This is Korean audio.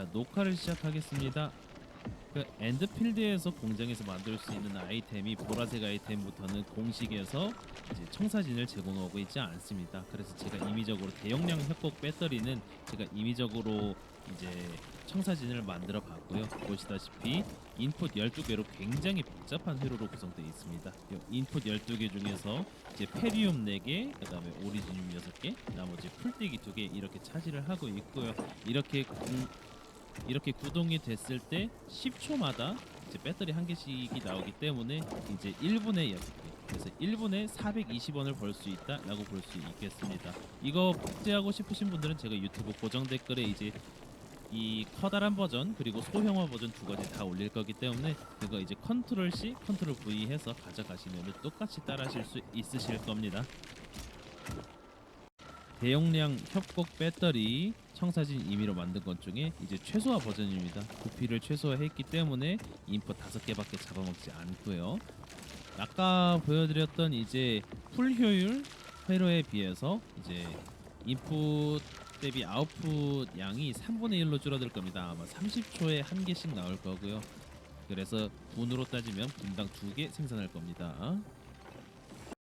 자 녹화를 시작하겠습니다. 그 엔드필드에서 공장에서 만들 수 있는 아이템이 보라색 아이템부터는 공식에서 청사진을 제공하고 있지 않습니다. 그래서 제가 임의적으로 대용량 협곡 배터리는 제가 임의적으로 이제 청사진을 만들어 봤고요. 보시다시피 인풋 12개로 굉장히 복잡한 회로로 구성되어 있습니다. 요 인풋 12개 중에서 이제 페리움 4개, 그 다음에 오리지늄 6개, 나머지 풀떼기 2개 이렇게 차지를 하고 있고요. 이렇게 구, 이렇게 구동이 됐을 때 10초마다 이제 배터리 한 개씩이 나오기 때문에 이제 1분에 6개 그래서 1분에 420원을 벌 수 있다라고 볼 수 있겠습니다. 이거 복제하고 싶으신 분들은 제가 유튜브 고정 댓글에 이제 이 커다란 버전 그리고 소형화 버전 두 가지 다 올릴 거기 때문에 그거 이제 컨트롤 C, 컨트롤 V 해서 가져가시면 똑같이 따라 하실 수 있으실 겁니다. 대용량 협곡 배터리 청사진 임의로 만든 것 중에 이제 최소화 버전입니다. 부피를 최소화했기 때문에 인풋 다섯 개밖에 잡아먹지 않고요. 아까 보여드렸던 이제 풀 효율 회로에 비해서 이제 인풋 대비 아웃풋 양이 3분의 1로 줄어들 겁니다. 아마 30초에 한 개씩 나올 거고요. 그래서 분으로 따지면 분당 두개 생산할 겁니다.